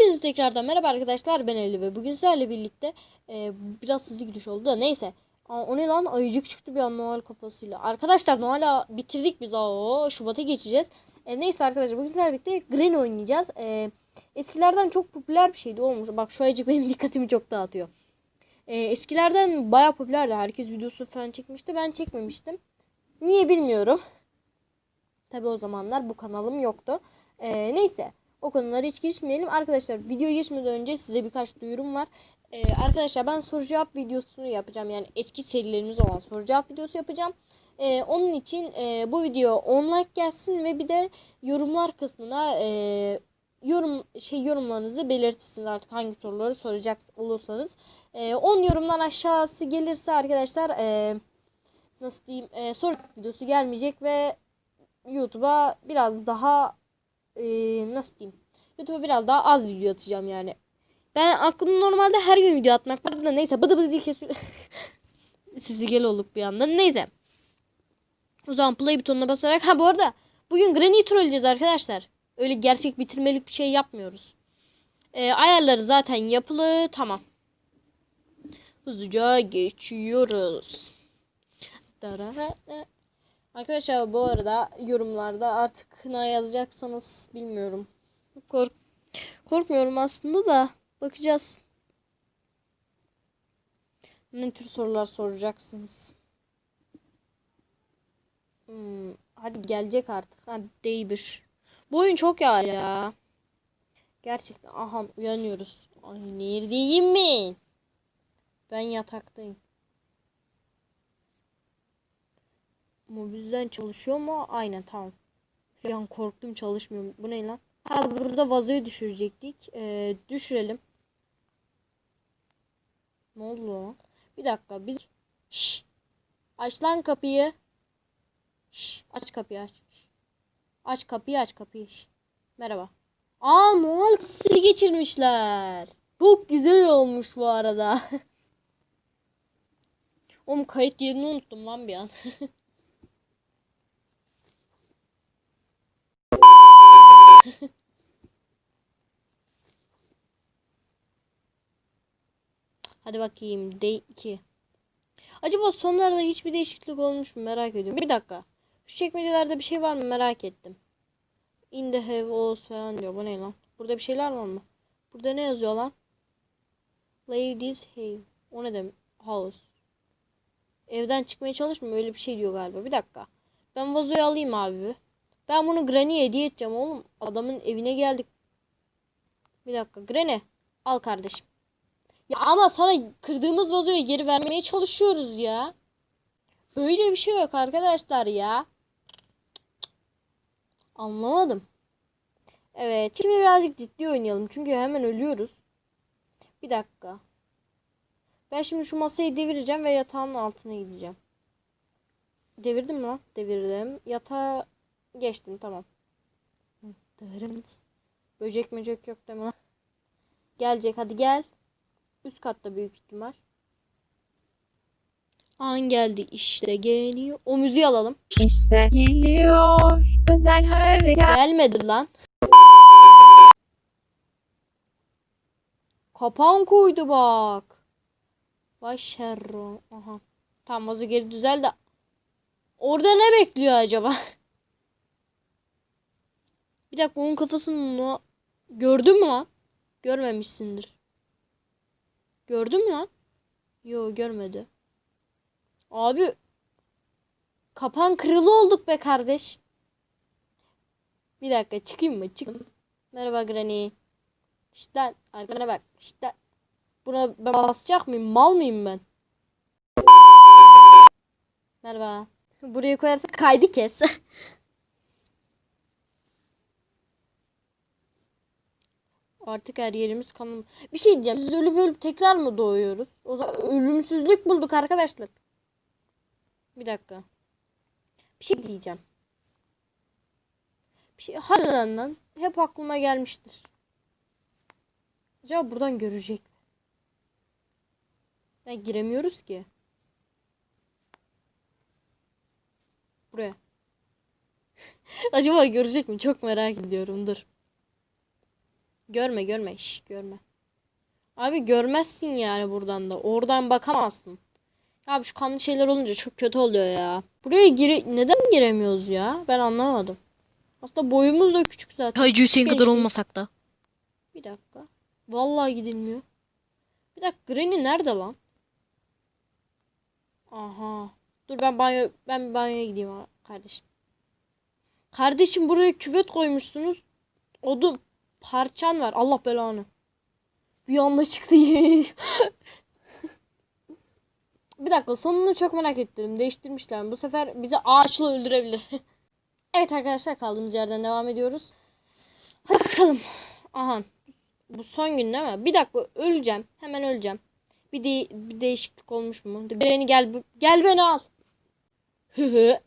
Hepinize tekrardan merhaba arkadaşlar ben Eli ve bugün sizlerle birlikte e, biraz hızlı giriş oldu da neyse. Aa, o ne lan ayıcık çıktı bir an Noel kafasıyla. Arkadaşlar Noel'a bitirdik biz o Şubat'a geçeceğiz. E, neyse arkadaşlar bugün sizlerle birlikte Gren oynayacağız. E, eskilerden çok popüler bir şeydi olmuş. Bak şu ayıcık benim dikkatimi çok dağıtıyor. E, eskilerden baya popülerdi. Herkes videosu falan çekmişti. Ben çekmemiştim. Niye bilmiyorum. Tabi o zamanlar bu kanalım yoktu. E, neyse. O konulara hiç girişmeyelim. Arkadaşlar videoya geçmeden önce size birkaç duyurum var. Ee, arkadaşlar ben soru cevap videosunu yapacağım. Yani eski serilerimiz olan soru cevap videosu yapacağım. Ee, onun için e, bu video 10 like gelsin ve bir de yorumlar kısmına e, yorum şey yorumlarınızı belirtirsiniz artık hangi soruları soracak olursanız. E, 10 yorumdan aşağısı gelirse arkadaşlar e, nasıl diyeyim e, soru videosu gelmeyecek ve YouTube'a biraz daha e, nasıl diyeyim YouTube'a biraz daha az video atacağım yani. Ben aklım normalde her gün video atmak vardı da neyse bıdı bıdı diye kesiyor. Sesi gel olup bir anda. Neyse. O zaman play butonuna basarak. Ha bu arada bugün Granny trolleyeceğiz arkadaşlar. Öyle gerçek bitirmelik bir şey yapmıyoruz. E, ayarları zaten yapılı. Tamam. Hızlıca geçiyoruz. Arkadaşlar bu arada yorumlarda artık ne yazacaksanız bilmiyorum. Kork korkmuyorum aslında da bakacağız. Ne tür sorular soracaksınız? Hmm, hadi gelecek artık. Ha değil bir. Bu oyun çok ya ya. Gerçekten aha uyanıyoruz. Ay neredeyim mi? Ben yataktayım. Mobilden çalışıyor mu? Aynen tamam. Bir an korktum çalışmıyor. Bu ne lan? Ha burada vazoyu düşürecektik. Ee, düşürelim. Ne oldu lan? Bir dakika biz... Şş. Aç lan kapıyı. Şş. Aç kapıyı aç. Aç kapıyı aç kapıyı. Şş. Merhaba. Aa Noel kısası geçirmişler. Çok güzel olmuş bu arada. Oğlum kayıt yerini unuttum lan bir an. Hadi bakayım. D2. Acaba sonlarda hiçbir değişiklik olmuş mu merak ediyorum. Bir dakika. Şu çekmecelerde bir şey var mı merak ettim. In the walls falan diyor. Bu ne lan? Burada bir şeyler var mı? Burada ne yazıyor lan? Ladies have. O ne demek? House. Evden çıkmaya çalışmıyor. Öyle bir şey diyor galiba. Bir dakika. Ben vazoyu alayım abi. Ben bunu Granny'e hediye edeceğim oğlum. Adamın evine geldik. Bir dakika. Granny. Al kardeşim. Ya ama sana kırdığımız vazoyu geri vermeye çalışıyoruz ya. Böyle bir şey yok arkadaşlar ya. Anlamadım. Evet. Şimdi birazcık ciddi oynayalım. Çünkü hemen ölüyoruz. Bir dakika. Ben şimdi şu masayı devireceğim ve yatağın altına gideceğim. Devirdim mi lan? Devirdim. Yatağa geçtim tamam. Böcek möcek yok deme lan. Gelecek hadi gel. Üst katta büyük ihtimal. An geldi işte geliyor. O müziği alalım. İşte geliyor özel harekat. Gelmedi lan. Kapan koydu bak. Vay şerro. Aha. Tamam vazo geri düzel de. Orada ne bekliyor acaba? Bir dakika onun kafasını gördün mü lan? Görmemişsindir. Gördün mü lan? Yo görmedi. Abi kapan kırılı olduk be kardeş. Bir dakika çıkayım mı? Çık. Merhaba Granny. İşte arkana bak. İşte buna ben basacak mıyım? Mal mıyım ben? Merhaba. Buraya koyarsak kaydı kes. Artık her yerimiz kanım. Bir şey diyeceğim. Biz ölüp ölüp tekrar mı doğuyoruz? O zaman ölümsüzlük bulduk arkadaşlar. Bir dakika. Bir şey diyeceğim. Bir şey harbiden. Hep aklıma gelmiştir. Acaba buradan görecek mi? Ya giremiyoruz ki. Buraya. Acaba görecek mi? Çok merak ediyorum. Dur. Görme görme. Şş, görme. Abi görmezsin yani buradan da. Oradan bakamazsın. Abi şu kanlı şeyler olunca çok kötü oluyor ya. Buraya gire neden giremiyoruz ya? Ben anlamadım. Aslında boyumuz da küçük zaten. Hacı Hüseyin kadar olmasak da. Bir dakika. Vallahi gidilmiyor. Bir dakika Granny nerede lan? Aha. Dur ben banyo ben bir banyoya gideyim kardeşim. Kardeşim buraya küvet koymuşsunuz. Odun parçan var. Allah belanı. Bir anda çıktı Bir dakika sonunu çok merak ettim. Değiştirmişler. mi? Bu sefer bizi ağaçla öldürebilir. evet arkadaşlar kaldığımız yerden devam ediyoruz. Hadi bakalım. Aha. Bu son gün değil mi? Bir dakika öleceğim. Hemen öleceğim. Bir, de bir değişiklik olmuş mu? Granny gel gel beni al. Hı hı.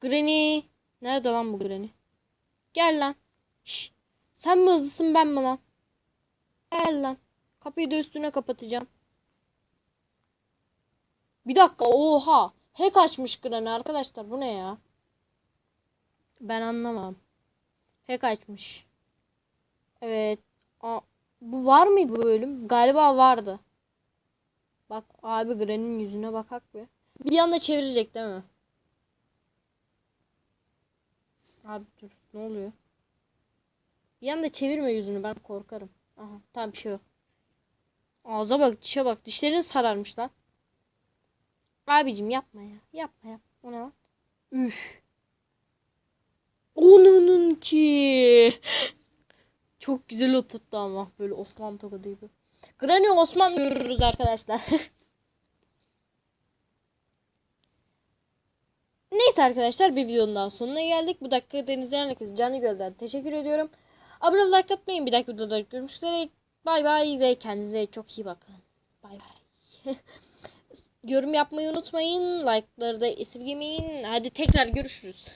Granny. Nerede lan bu Granny? Gel lan. Şş. Sen mi hızlısın ben mi lan? Gel lan. Kapıyı da üstüne kapatacağım. Bir dakika oha. Hack açmış Granny arkadaşlar bu ne ya? Ben anlamam. Hack açmış. Evet. Aa, bu var mıydı bu bölüm? Galiba vardı. Bak abi Granny'nin yüzüne bakak be. Bir anda çevirecek değil mi? Abi dur ne oluyor? Bir anda çevirme yüzünü ben korkarım. Aha tam bir şey yok. Ağza bak dişe bak dişlerin sararmış lan. Abicim yapma ya. Yapma ya. O ne lan? Üf. Onun ki. Çok güzel oturttu ama böyle Osman tokadı gibi. Granny Osman görürüz arkadaşlar. Neyse arkadaşlar bir videonun daha sonuna geldik. Bu dakika denizleyen herkese canı gölden teşekkür ediyorum. Abone ol, like atmayın. Bir dahaki videoda görüşmek üzere. Bay bay ve kendinize çok iyi bakın. Bay bay. Yorum yapmayı unutmayın. Like'ları da esirgemeyin. Hadi tekrar görüşürüz.